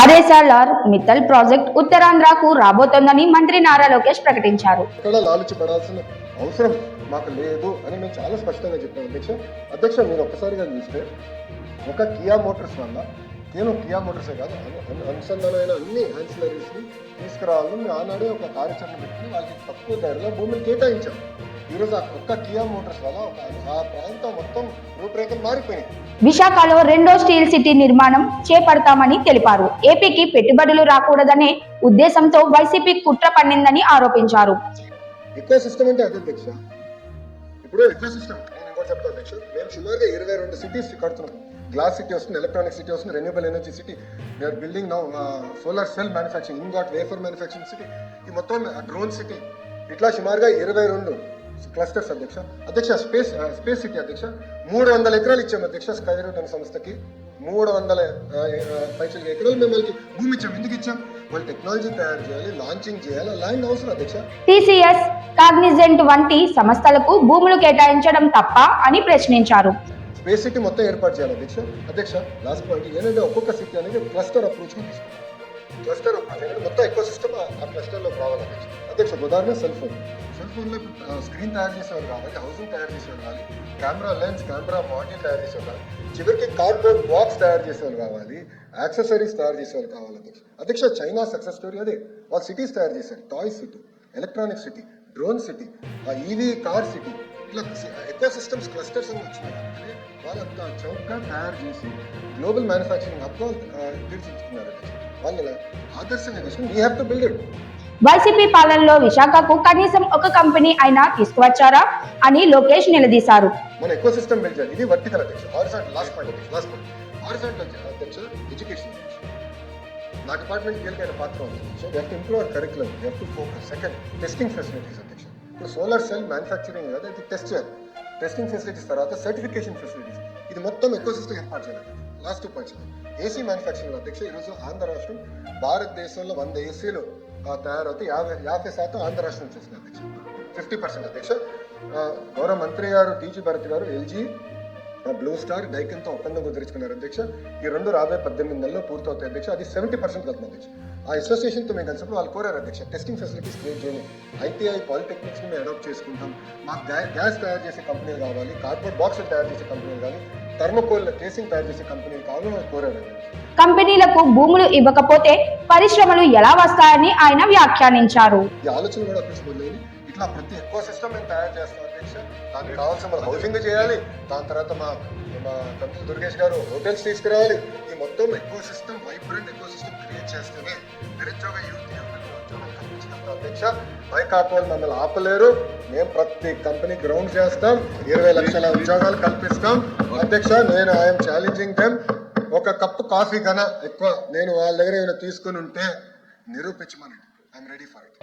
వైఎస్ఆర్ఆర్ Mittal project ఉత్తరాంధ్రకు రాబోతోందని మంత్రి నారా లోకేష్ ప్రకటించారు. ఎక్కడ అవసరం మాకు లేదు అని మేము చాలా స్పష్టంగా చెప్పాం అధ్యక్ష అధ్యక్ష మీరు ఒక్కసారిగా చూస్తే ఒక కియా మోటార్స్ వల్ల కేవలం కియా మోటార్సే కాదు అనుసంధానమైన అన్ని యాన్సిలరీస్ని తీసుకురావాలని ఆనాడే ఒక కార్యాచరణ పెట్టి వాళ్ళకి తక్కువ ధరలో భూమిని కేటాయించాం. ఈరోజు ఆ ఒక్క కియా మోటార్స్ వల్ల ఆ ప్రాంతం మొత్తం రూపురేఖలు మారిపోయినాయి. విశాఖలో రెండో స్టీల్ సిటీ నిర్మాణం చేపడతామని తెలిపారు. ఏపీకి పెట్టుబడులు రాకూడదనే ఉద్దేశంతో వైసీపీ కుట్ర పన్నిందని ఆరోపించారు. ఎకో సిస్టమ్ అంటే అదే అధ్యక్ష. ఇప్పుడు ఎకో సిస్టమ్ నేను ఇంకోటి చెప్తాను అధ్యక్ష. మేము సుమారుగా ఇరవై రెండు సిటీస్ కడుతున్నాం. గ్లాస్ సిటీ వస్తుంది ఎలక్ట్రానిక్ సిటీ వస్తుంది renewable energy city we're building now solar cell manufacturing ingot wafer manufacturing city ఈ మొత్తం డ్రోన్ సిటీ ఇట్లా సుమారుగా ఇరవై రెండు క్లస్టర్స్ అధ్యక్ష. అధ్యక్ష స్పేస్ స్పేస్ సిటీ అధ్యక్ష. మూడు వందల ఎకరాలు ఇచ్చాం అధ్యక్ష స్కై రూట్ అనే సంస్థకి మూడు వందల పైసలు ఎకరాలు మేము వాళ్ళకి భూమి ఇచ్చాం ఎందుకు ఇచ్చాం? వాళ్ళు టెక్నాలజీ తయారు చేయాలి లాంచింగ్ చేయాలి ల్యాండ్ అవసరం అధ్యక్ష. టీసీఎస్ కాగ్నిజెంట్ వంటి సంస్థలకు భూములు కేటాయించడం తప్ప అని ప్రశ్నించారు. స్పేస్ సిటీ మొత్తం ఏర్పాటు చేయాలి అధ్యక్ష. అధ్యక్ష లాస్ట్ పాయింట్ ఏంటంటే ఒక్కొక్క సిటీ అనేది క్లస్టర్ అప్రోచ్ తీసుకోవాలి క్లస్టర్ మొత్తం ఎక్కువ సిస్టమ్ ఆ క్లస్టర్లో రావాలి అధ్యక్ష ఉదాహరణ సెల్ ఫోన్ సెల్ ఫోన్లో స్క్రీన్ తయారు చేసేవారు కావాలి హౌసింగ్ తయారు చేసేవారు కావాలి కెమెరా లెన్స్ కెమెరా మాడ్యూల్ తయారు చేసేవారు చివరికి కార్డ్బోర్డ్ బాక్స్ తయారు చేసేవారు కావాలి యాక్సెసరీస్ తయారు చేసేవారు కావాలి అధ్యక్ష. అధ్యక్ష చైనా సక్సెస్ స్టోరీ అదే. వాళ్ళు సిటీస్ తయారు చేశారు. Toy city electronic city drone city EV car city ఇట్లా ఎకో సిస్టమ్స్ క్లస్టర్స్ అని వచ్చినాయి. అంటే వాళ్ళంత చౌకగా తయారు చేసి గ్లోబల్ మ్యానుఫ్యాక్చరింగ్ హబ్గా తీర్చిదిద్దుతున్నారు వాళ్ళ ఆదర్శంగా తీసుకుని we have to build it YCP పాలనలో విశాఖకు కనీసం ఒక కంపెనీ అయినా తీసుకువచ్చారా అని లోకేష్ నిలదీశారు. మన ఎకో సిస్టమ్ బిల్డ్ చేయాలి. ఇది వర్టికల్ అధ్యక్ష horizontal last point last point horizontal అధ్యక్ష ఎడ్యుకేషన్ నా డిపార్ట్మెంట్ కీలకమైన పాత్ర ఉంది. So we to improve our curriculum we to focus second testing facilities అధ్యక్ష ఇప్పుడు సోలార్ సెల్ మ్యానుఫ్యాక్చరింగ్ కదా ఇది టెస్ట్ చేయాలి టెస్టింగ్ ఫెసిలిటీస్ తర్వాత సర్టిఫికేషన్ ఫెసిలిటీస్ ఇది మొత్తం ఎకో సిస్టమ్ ఏర్పాటు చేయాలి. Last two points AC manufacturing అధ్యక్ష ఈరోజు ఆంధ్ర రాష్ట్రం భారతదేశంలో వంద ఏసీలు తయారవుతాయి యాభై యాభై శాతం ఆంధ్ర రాష్ట్రం చేసిన అధ్యక్ష ఫిఫ్టీ పర్సెంట్ అధ్యక్ష గౌరవ మంత్రి గారు టీజీ భరత్ గారు ఎల్జీ బ్లూ స్టార్ డైకన్తో ఒప్పందం కుదుర్చుకున్నారు అధ్యక్ష ఈ రెండు రాబోయే పద్దెనిమిది నెలల్లో పూర్తవుతాయి అధ్యక్ష అది సెవెంటీ పర్సెంట్ వెళ్తుంది అధ్యక్ష ఆ అసోసియేషన్తో మేము కలిసినప్పుడు వాళ్ళు కోరారు అధ్యక్ష టెస్టింగ్ ఫెసిలిటీస్ క్రియేట్ చేయండి ఐటీఐ పాలిటెక్నిక్స్ని మేము అడాప్ట్ చేసుకుంటాం. మాకు గ్యాస్ తయారు చేసే కంపెనీలు కావాలి కార్డ్బోర్డ్ బాక్సులు తయారు చేసే కంపెనీలు కావాలి థర్మోకోల్ కేసింగ్ తయారు చేసే కంపెనీలు కావాలని వాళ్ళు కోరారు. అధ్యక్ష కంపెనీలకు భూములు ఇవ్వకపోతే పరిశ్రమలు ఎలా వస్తాయని ఆయన వ్యాఖ్యానించారు. ఈ ఆలోచన కూడా ఇట్లా ప్రతి ఎక్కువ సిస్టమ్ మేము తయారు చేస్తాం అధ్యక్ష. దానికి కావాల్సిన మన హౌసింగ్ చేయాలి. దాని తర్వాత మా మా కంపెనీ దుర్గేష్ గారు హోటల్స్ తీసుకురావాలి. ఈ మొత్తం ఎక్కువ సిస్టమ్ వైబ్రెంట్ ఎక్కువ సిస్టమ్ క్రియేట్ చేస్తేనే నిరుద్యోగ కల్పించగలుగుతాం అధ్యక్ష బైకాట్ వాళ్ళు మమ్మల్ని ఆపలేరు. మేము ప్రతి కంపెనీ గ్రౌండ్ చేస్తాం. ఇరవై లక్షల ఉద్యోగాలు కల్పిస్తాం. అధ్యక్ష నేను ఐఎమ్ ఛాలెంజింగ్ దెమ్. ఒక కప్పు కాఫీ కన్నా ఎక్కువ నేను వాళ్ళ దగ్గర ఏమైనా తీసుకుని ఉంటే నిరూపించమని ఐఎమ్ రెడీ ఫర్ ఇట్.